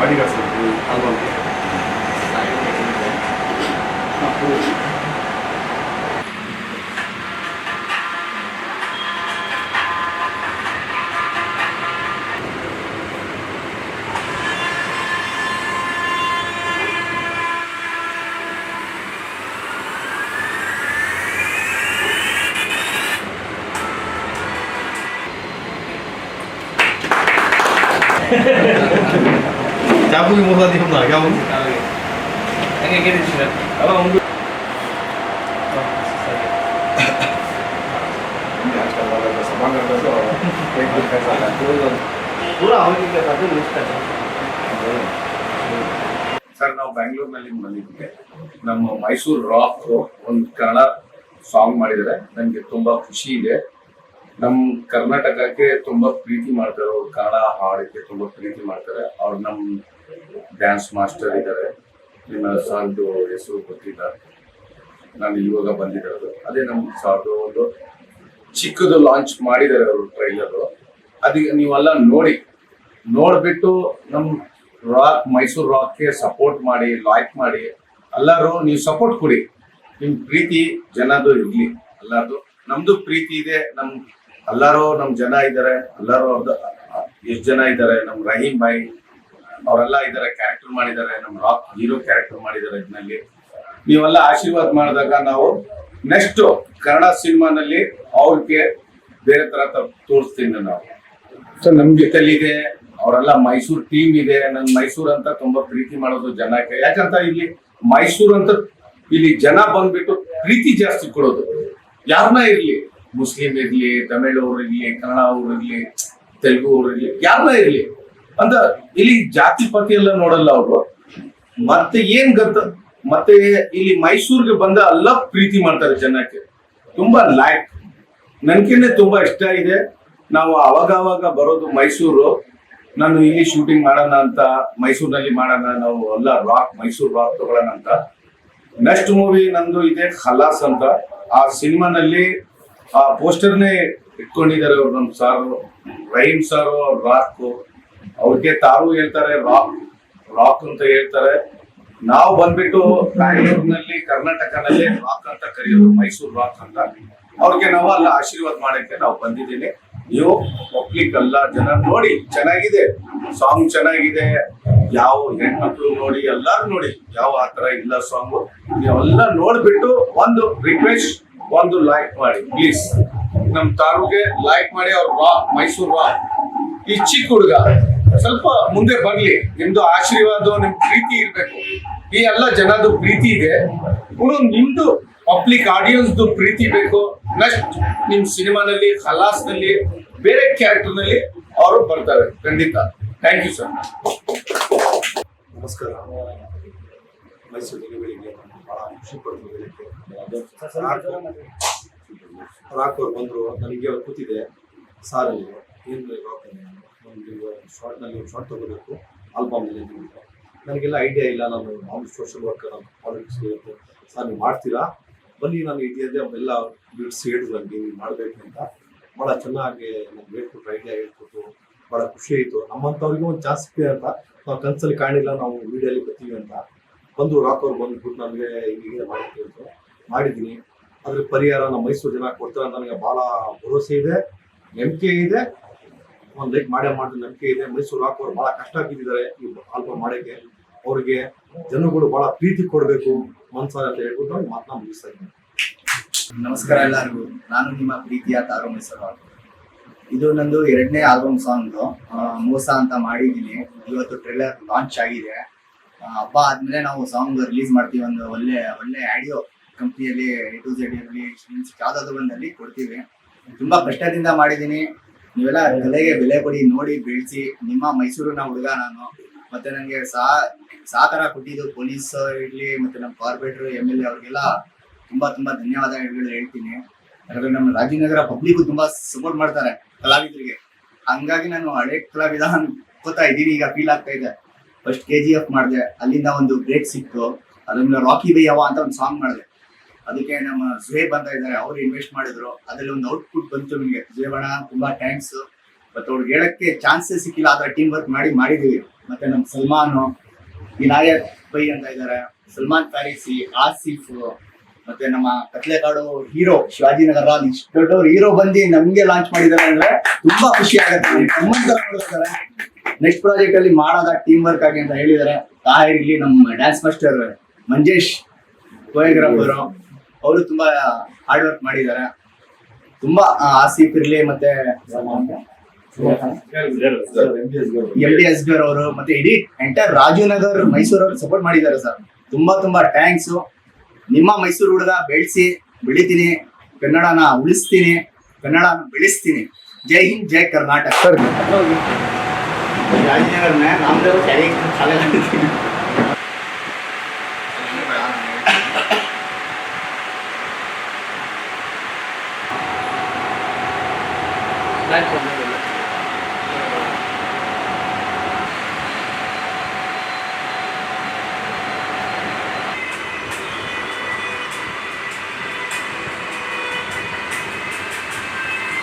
割がするとうアルバムいます ಯಾವುದು ಮೂಲ ದಿನ ಯಾವುದು? ಹಂಗೆ ಅಲ್ಲ ಒಂದು ಸರ್ ನಾವು ಬ್ಯಾಂಗ್ಳೂರ್ನಲ್ಲಿ ಬಂದಿದ್ದೀವಿ. ನಮ್ಮ ಮೈಸೂರು ರಾಕ್ ಒಂದು ಕನ್ನಡ ಸಾಂಗ್ ಮಾಡಿದರೆ ನನಗೆ ತುಂಬಾ ಖುಷಿ ಇದೆ. ನಮ್ಮ ಕರ್ನಾಟಕಕ್ಕೆ ತುಂಬಾ ಪ್ರೀತಿ ಮಾಡ್ತಾರೆ ಅವ್ರು. ಕನ್ನಡ ಹಾಡಕ್ಕೆ ತುಂಬಾ ಪ್ರೀತಿ ಮಾಡ್ತಾರೆ. ಅವ್ರು ನಮ್ಮ ಡ್ಯಾನ್ಸ್ ಮಾಸ್ಟರ್ ಇದ್ದಾರೆ. ನಿಮ್ಮ ಸಾರ್ದು ಹೆಸರು ಗೊತ್ತಿಲ್ಲ. ನಾನು ಇವಾಗ ಬಂದಿರೋದು. ಅದೇ ನಮ್ಮ ಸಾರ್ದು ಒಂದು ಚಿಕ್ಕದು ಲಾಂಚ್ ಮಾಡಿದ್ದಾರೆ ಅವರು ಟ್ರೈಲರು ಅದಕ್ಕೆ ನೀವೆಲ್ಲ ನೋಡಿ, ನೋಡ್ಬಿಟ್ಟು ನಮ್ಮ ರಾಕ್ ಮೈಸೂರು ರಾಕ್ಗೆ ಸಪೋರ್ಟ್ ಮಾಡಿ ಲೈಕ್ ಮಾಡಿ ಎಲ್ಲರೂ ನೀವು ಸಪೋರ್ಟ್ ಕೊಡಿ. ನಿಮ್ಮ ಪ್ರೀತಿ ಜನದು ಇರಲಿ. ಎಲ್ಲರದು ನಮ್ಮದು ಪ್ರೀತಿ ಇದೆ. ನಮ್ಮ ಎಲ್ಲರೂ ನಮ್ಮ ಜನ ಇದ್ದಾರೆ. ಎಲ್ಲರೂ ಎಷ್ಟು ಜನ ಇದ್ದಾರೆ? ನಮ್ಮ ರಹೀಮ್ ಭಾಯ್ ಅವರೆಲ್ಲ ಇದ್ದಾರೆ ಕ್ಯಾರೆಕ್ಟರ್ ಮಾಡಿದ್ದಾರೆ ನಮ್ಮ ರಾಕ್ ಹೀರೋ ಕ್ಯಾರೆಕ್ಟರ್ ಮಾಡಿದ್ದಾರೆ ಇದರಲ್ಲಿ. ನೀವೆಲ್ಲ ಆಶೀರ್ವಾದ ಮಾಡಿದಾಗ ನಾವು ನೆಕ್ಸ್ಟ್ ಕನ್ನಡ ಸಿನಿಮಾನಲ್ಲಿ ಅವ್ರಿಗೆ ಬೇರೆ ತರ ತೋರಿಸ್ತೀನಿ ನಾವು. ಸೊ ನಮ್ ಜೊತೆಲಿ ಇದೆ ಅವರೆಲ್ಲ ಮೈಸೂರು ಟೀಮ್ ಇದೆ ನನ್ ಮೈಸೂರು ಅಂತ ತುಂಬಾ ಪ್ರೀತಿ ಮಾಡೋದು ಜನಕ್ಕೆ. ಯಾಕಂತ ಇಲ್ಲಿ ಮೈಸೂರು ಅಂತ ಇಲ್ಲಿ ಜನ ಬಂದ್ಬಿಟ್ಟು ಪ್ರೀತಿ ಜಾಸ್ತಿ ಕೊಡೋದು. ಯಾರನ್ನ ಇರ್ಲಿ? ಮುಸ್ಲಿಂ ಇರ್ಲಿ ತಮಿಳು ಅವ್ರು ಇರ್ಲಿ ಕನ್ನಡ ಅವ್ರು ಇರ್ಲಿ ತೆಲುಗು ಅವ್ರು ಇರ್ಲಿ ಯಾರನ್ನ ಇರ್ಲಿ? ಅಂತ ಇಲ್ಲಿ ಜಾತಿ ಪತಿ ಎಲ್ಲ ನೋಡಲ್ಲ ಅವರು. ಮತ್ತೆ ಏನ್ ಗೊತ್ತ, ಮತ್ತೆ ಇಲ್ಲಿ ಮೈಸೂರಿಗೆ ಬಂದ ಎಲ್ಲ ಪ್ರೀತಿ ಮಾಡ್ತಾರೆ ಜನಕ್ಕೆ. ತುಂಬಾ ಲೈಕ್ ನನ್ಗೇನೆ ತುಂಬಾ ಇಷ್ಟ ಇದೆ. ನಾವು ಅವಾಗವಾಗ ಅವಾಗ ಬರೋದು ಮೈಸೂರು. ನಾನು ಇಲ್ಲಿ ಶೂಟಿಂಗ್ ಮಾಡೋಣ ಅಂತ, ಮೈಸೂರಿನಲ್ಲಿ ಮಾಡೋಣ, ನಾವು ಎಲ್ಲ ರಾಕ್ ಮೈಸೂರು ರಾಕ್ ತಗೊಳ್ಳೋಣ ಅಂತ. ನೆಕ್ಸ್ಟ್ ಮೂವಿ ನಂದು ಇದೆ ಖಲಾಸ್ ಅಂತ. ಆ ಸಿನಿಮಾನಲ್ಲಿ ಆ ಪೋಸ್ಟರ್ನೇ ಇಟ್ಕೊಂಡಿದ್ದಾರೆ ಅವ್ರು ನಮ್ಮ ಸಾರು, ರೈಮ್ ಸಾರು ರಾಕ್ ಅವ್ರಿಗೆ ತಾರು ಹೇಳ್ತಾರೆ ರಾಕ್ ರಾಕ್ ಅಂತ ಹೇಳ್ತಾರೆ. ನಾವು ಬಂದ್ಬಿಟ್ಟು ಬ್ಯಾಂಗ್ಳೂರ್ನಲ್ಲಿ ಕರ್ನಾಟಕದಲ್ಲಿ ರಾಕ್ ಅಂತ ಕರೆಯೋದು, ಮೈಸೂರು ರಾಕ್ ಅಂತ. ಅವ್ರಿಗೆ ನಾವು ಅಲ್ಲ ಆಶೀರ್ವಾದ ಮಾಡಕ್ಕೆ ನಾವು ಬಂದಿದ್ದೀನಿ. ನೀವು ಒಪ್ಲಿಕ್ಕಲ್ಲ ಜನ ನೋಡಿ, ಚೆನ್ನಾಗಿದೆ. ಸಾಂಗ್ ಚೆನ್ನಾಗಿದೆ. ಯಾವ ಹೆಣ್ಮಕ್ಳು ನೋಡಿ, ಎಲ್ಲಾರು ನೋಡಿ, ಯಾವ ಆ ತರ ಇಲ್ಲ ಸಾಂಗು ನೀವೆಲ್ಲ ನೋಡ್ಬಿಟ್ಟು ಒಂದು ರಿಕ್ವೆಸ್ಟ್ ಒಂದು ಲೈಕ್ ಮಾಡಿ ಪ್ಲೀಸ್ ನಮ್ ತಾರುಗೆ ಲೈಕ್ ಮಾಡಿ, ಅವ್ರು ರಾ ಮೈಸೂರು ರಾ ಈ ಚಿಕ್ಕ ಹುಡುಗ. ಸ್ವಲ್ಪ ಮುಂದೆ ಬರ್ಲಿ. ನಿಮ್ದು ಆಶೀರ್ವಾದ ನಿಮ್ ಪ್ರೀತಿ ಇರ್ಬೇಕು. ಈ ಎಲ್ಲ ಜನದ ಪ್ರೀತಿ ಇದೆ. ಇನ್ನು ನಿಮ್ದು ಪಬ್ಲಿಕ್ ಆಡಿಯನ್ಸ್ ಪ್ರೀತಿ ಬೇಕು. ನೆಕ್ಸ್ಟ್ ನಿಮ್ ಸಿನಿಮಾನಲ್ಲಿ ಹಲಾಸ್ನಲ್ಲಿ ಬೇರೆ ಕ್ಯಾರೆಕ್ಟರ್ನಲ್ಲಿ ಅವರು ಬರ್ತಾರೆ. ಖಂಡಿತ. ಥ್ಯಾಂಕ್ ಯು ಸರ್ ನಮಸ್ಕಾರ. ಮೈಸೂರಿಗೆ ಬೆಳಿಗ್ಗೆ ಬಹಳ ಖುಷಿ ಪಡ್ತು ರಾಕ್ ಅವ್ರು ಬಂದರು. ನನಗೆ ಕೂತಿದೆ. ಸಾರಲ್ಲಿ. ಏನು ರಾಕ್ ಒಂದು ಶಾರ್ಟ್ನಲ್ಲಿ ಒಂದು ಶಾರ್ಟ್ ತಗೋಬೇಕು ಆಲ್ಬಮ್ನಲ್ಲಿ ನನಗೆಲ್ಲ ಐಡಿಯಾ ಇಲ್ಲ, ನಾನು ನಾನು ಸೋಷಿಯಲ್ ವರ್ಕರ್ ಅಂತ ಪಾಲಿಟಿಕ್ಸ್ ಇರುತ್ತೆ. ಸರ್, ನೀವು ಮಾಡ್ತೀರಾ? ಬನ್ನಿ, ನಾನು ಇದೆಯದೇ ಅವೆಲ್ಲ ಬಿಡ್ಸಿ ಹೇಳಿದ್ರು ನನಗೆ ನೀವು ಮಾಡಬೇಕು ಅಂತ. ಭಾಳ ಚೆನ್ನಾಗಿ ನಮ್ಗೆ ಹೇಳ್ಕೊಟ್ರು ಐಡಿಯಾ ಹೇಳ್ಕೊಟ್ಟು ಭಾಳ ಖುಷಿ ಆಯಿತು. ನಮ್ಮಂಥವ್ರಿಗೆ ಒಂದು ಚಾನ್ಸ್ ಅಂತ. ನಾವು ಕನ್ಸಲ್ಲಿ ಕಾಣಿಲ್ಲ ನಾವು ವಿಡಿಯೋಲಿ ಬರ್ತೀವಿ ಅಂತ. ಬಂದು ರಾಕ್ ಅವ್ರು ಬಂದ್ಬಿಟ್ಟು ನನಗೆ ಹಿಂಗೆ ಮಾಡಿದ್ವಿ ಅಂತ. ಮಾಡಿದ್ದೀನಿ ಅದ್ರ ಪರಿಹಾರ ನಮ್ಮ ಮೈಸೂರು ಜನ ಕೊಡ್ತಾರೆ ನನಗೆ ಭಾಳ ಭರವಸೆ ಇದೆ, ನಂಬಿಕೆ ಇದೆ. ಒಂದು ಲೈಕ್ ಮಾಡೇ ಮಾಡಿದ ನಂಬಿಕೆ ಇದೆ. ಮೈಸೂರು ಹಾಕೋರು ಬಹಳ ಕಷ್ಟ ಆಗಿದ್ದಾರೆ ಈ ಆಲ್ಬಮ್ ಮಾಡಕ್ಕೆ. ಅವ್ರಿಗೆ ಜನಗಳು ಬಹಳ ಪ್ರೀತಿ ಕೊಡಬೇಕು, ಮನ್ಸಾರ ಅಂತ ಹೇಳ್ಬಿಟ್ಟು ಅವ್ರಿಗೆ ಮಾತನ್ನ ಮುಗಿಸ್ತಾ ಇದ್ದೀನಿ ನಮಸ್ಕಾರ ಎಲ್ಲರಿಗೂ. ನಾನು ನಿಮ್ಮ ಪ್ರೀತಿಯ ತಾರು ಮೈಸೂರು ಇದು ನಂದು ಎರಡನೇ ಆಲ್ಬಮ್ ಸಾಂಗ್ ಮೋಸ ಅಂತ ಮಾಡಿದ್ದೀನಿ. ಇವತ್ತು ಟ್ರೇಲರ್ ಲಾಂಚ್ ಆಗಿದೆ. ಹಬ್ಬ ಆದ್ಮೇಲೆ ನಾವು ಸಾಂಗ್ ರಿಲೀಸ್ ಮಾಡ್ತೀವಿ. ಒಂದು ಒಳ್ಳೆ ಒಳ್ಳೆ ಆಡಿಯೋ ಕಂಪ್ನಿಯಲ್ಲಿ ಎ ಟು ಝೆಡ್ ಇರಲಿ ಯಾವ್ದಾದ್ರು ಒಂದಲ್ಲಿ ಕೊಡ್ತೀವಿ. ತುಂಬಾ ಕಷ್ಟದಿಂದ ಮಾಡಿದ್ದೀನಿ. ನೀವೆಲ್ಲ ಕಲೆಗೆ ಬೆಲೆ ಕೊಡಿ, ನೋಡಿ, ಬೆಳೆಸಿ. ನಿಮ್ಮ ಮೈಸೂರಿನ ಹುಡುಗ ನಾನು. ಮತ್ತೆ ನನಗೆ ಸಾ ಸಹಕಾರ ಕೊಟ್ಟಿದ್ದು ಪೊಲೀಸ್ ಇರ್ಲಿ, ಮತ್ತೆ ನಮ್ಮ ಕಾರ್ಪೊರೇಟರ್, ಎಂ ಎಲ್ ಎ ಅವ್ರಿಗೆಲ್ಲ ತುಂಬಾ ತುಂಬಾ ಧನ್ಯವಾದಗಳು ಹೇಳ್ತೀನಿ. ಯಾಕಂದ್ರೆ ನಮ್ಮ ರಾಜನಗರ ಪಬ್ಲಿಕ್ ತುಂಬಾ ಸಪೋರ್ಟ್ ಮಾಡ್ತಾರೆ ಕಲಾವಿದರಿಗೆ. ಹಂಗಾಗಿ ನಾನು ಹಳೆ ಕಲಾವಿದ ಅನ್ಕೋತಾ ಇದ್ದೀನಿ, ಈಗ ಫೀಲ್ ಆಗ್ತಾ ಇದೆ. ಫಸ್ಟ್ ಕೆ ಜಿ ಎಫ್ ಮಾಡಿದೆ. ಅಲ್ಲಿಂದ ಒಂದು ಬ್ರೇಕ್ ಸಿಕ್ತು. ಅದನ್ನ ರಾಕಿ ಬೈ ಯಾವ ಅಂತ ಒಂದು ಸಾಂಗ್ ಮಾಡಿದೆ. ಅದಕ್ಕೆ ನಮ್ಮ ಸುಹೇಬ್ ಅಂತ ಇದ್ದಾರೆ, ಅವ್ರು ಇನ್ವೆಸ್ಟ್ ಮಾಡಿದ್ರು. ಅದ್ರಲ್ಲಿ ಒಂದು ಔಟ್ಪುಟ್ ಬಂತು ನಿಮಗೆ. ಜುಹೇಬ್ ಅಣ್ಣ ತುಂಬಾ ಥ್ಯಾಂಕ್ಸ್ ಬಟ್ ಅವ್ರಿಗೆ ಹೇಳಕ್ಕೆ ಚಾನ್ಸಸ್ ಸಿಕ್ಕಿಲ್ಲ ಆದ್ರೆ ಟೀಮ್ ವರ್ಕ್ ಮಾಡಿ ಮಾಡಿದೀವಿ ಮತ್ತೆ ನಮ್ಮ ಸಲ್ಮಾನ್, ವಿನಾಯಕ್ ಬೈ ಅಂತ ಇದ್ದಾರೆ. ಸಲ್ಮಾನ್ ಫ್ಯಾರಿಸಿ, ಆಸಿಫ್, ಮತ್ತೆ ನಮ್ಮ ಕತ್ಲೆಕಾಡು ಹೀರೋ ಶಿವಾಜಿನಗರ ಇಷ್ಟು ದೊಡ್ಡವ್ರು ಹೀರೋ ಬಂದು ನಮ್ಗೆ ಲಾಂಚ್ ಮಾಡಿದ್ದಾರೆ ಅಂದ್ರೆ ತುಂಬಾ ಖುಷಿ ಆಗುತ್ತೆ. ನೆಕ್ಸ್ಟ್ ಪ್ರಾಜೆಕ್ಟ್ ಅಲ್ಲಿ ಮಾಡೋದ ಟೀಮ್ ವರ್ಕ್ ಆಗಿ ಅಂತ ಹೇಳಿದಾರೆ ತಾಹಿರ್ ಇಲ್ಲಿ ನಮ್ಮ ಡ್ಯಾನ್ಸ್ ಮಾಸ್ಟರ್ ಮಂಜೇಶ್ ಕೊರಿಯೋಗ್ರಾಫರ್ ಅವರು ತುಂಬಾ ಹಾರ್ಡ್ ವರ್ಕ್ ಮಾಡಿದ್ದಾರೆ. ತುಂಬಾ ಆಸಿಫ್ ಇರ್ಲಿ ಮತ್ತೆ ಎಂ ಡಿ ಅಸ್ಗರ್ ಅವರು ಮತ್ತೆ ಇಡೀ ಎಂಟೈರ್ ರಾಜೀವ್ನಗರ್ ಮೈಸೂರು ಅವರು ಸಪೋರ್ಟ್ ಮಾಡಿದ್ದಾರೆ ಸರ್ ತುಂಬಾ ತುಂಬಾ ಥ್ಯಾಂಕ್ಸ್ ನಿಮ್ಮ ಮೈಸೂರು ಹುಡುಗ ಬೆಳೆಸಿ ಬೆಳಿತೀನಿ. ಕನ್ನಡನ ಉಳಿಸ್ತೀನಿ. ಕನ್ನಡನ ಬೆಳೆಸ್ತೀನಿ. ಜೈ ಹಿಂದ್ ಜೈ ಕರ್ನಾಟಕ. ಸರ್. ರಾಜೀವ್ನಗರ್ನ ನಾಮದೇವ್ ಶಾಲೆ ಕಟ್ಟಿದ್ದೀನಿ